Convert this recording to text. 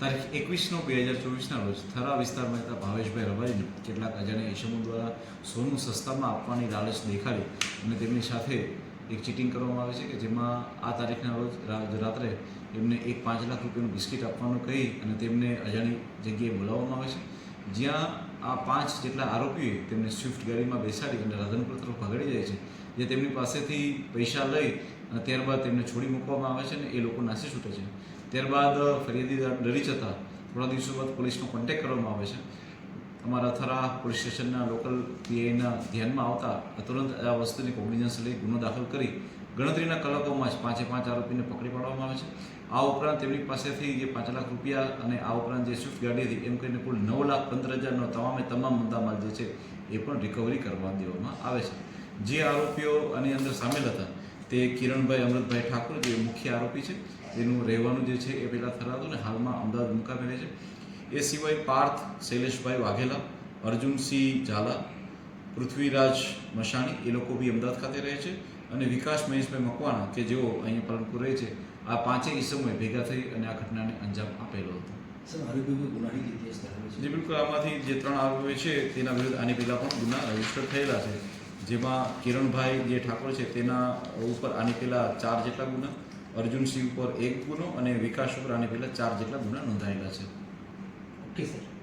તારીખ એકવીસ નવ બે હજાર ચોવીસના રોજ થરા વિસ્તારમાં રહેતા ભાવેશભાઈ રબારીને કેટલાક અજાણ્યા ઇસમો દ્વારા સોનું સસ્તામાં આપવાની લાલચ દેખાડી અને તેમની સાથે એક ચીટિંગ કરવામાં આવે છે કે જેમાં આ તારીખના રોજ રાત્રે એમને એક પાંચ લાખ રૂપિયાનું બિસ્કિટ આપવાનું કહી અને તેમને અજાણી જગ્યાએ બોલાવવામાં આવે છે. જ્યાં આ પાંચ જેટલા આરોપીઓએ તેમને સ્વિફ્ટ ગાડીમાં બેસાડી અને રાધનપુર તરફ ભગાડી જાય છે. જે તેમની પાસેથી પૈસા લઈ અને ત્યારબાદ તેમને છોડી મૂકવામાં આવે છે અને એ લોકો નાસી છૂટે છે. ત્યારબાદ ફરિયાદી ડરી જતા થોડા દિવસો બાદ પોલીસનો કોન્ટેક્ટ કરવામાં આવે છે. અમારા થરા પોલીસ સ્ટેશનના લોકલ પીઆઈના ધ્યાનમાં આવતા તુરંત આ વસ્તુની કોગ્નિઝન્સ લઈ ગુનો દાખલ કરી ગણતરીના કલાકોમાં જ પાંચે પાંચ આરોપીને પકડી પાડવામાં આવે છે. આ ઉપરાંત તેમની પાસેથી જે પાંચ લાખ રૂપિયા અને આ ઉપરાંત જે સ્વિફ્ટ ગાડી હતી, એમ કરીને કુલ નવ લાખ પંદર હજારનો તમામે તમામ મુદ્દામાલ જે છે, એ પણ રિકવરી કરવા દેવામાં આવે છે. જે આરોપીઓ આની અંદર સામેલ હતા, તે કિરણભાઈ અમૃતભાઈ ઠાકોર, જે મુખ્ય આરોપી છે. તેનું રહેવાનું જે છે, એ પહેલાં થરાતું ને હાલમાં અમદાવાદ મુકામે રહે છે. એ સિવાય પાર્થ શૈલેષભાઈ વાઘેલા અર્જુનસિંહ ઝાલા પૃથ્વીરાજ મશાણી એ લોકો બી અમદાવાદ ખાતે રહે છે. અને વિકાસ મહેશભાઈ મકવાણા કે જેઓ અહીંયા પાલનપુર રહે છે આ પાંચેય ઈસમોએ ભેગા થઈ અને આ ઘટનાને અંજામ આપેલો હતો. જે બિલકુલ. આમાંથી જે ત્રણ આરોપીઓ છે તેના વિરુદ્ધ આની પહેલાં પણ ગુના રજિસ્ટર થયેલા છે. જેમાં કિરણભાઈ જે ઠાકોર છે તેના ઉપર આની પહેલાં ચાર જેટલા ગુના અર્જુનસિંહ ઉપર એક ગુનો અને વિકાસ ઉપર આની પહેલાં ચાર જેટલા ગુના નોંધાયેલા છે. qué.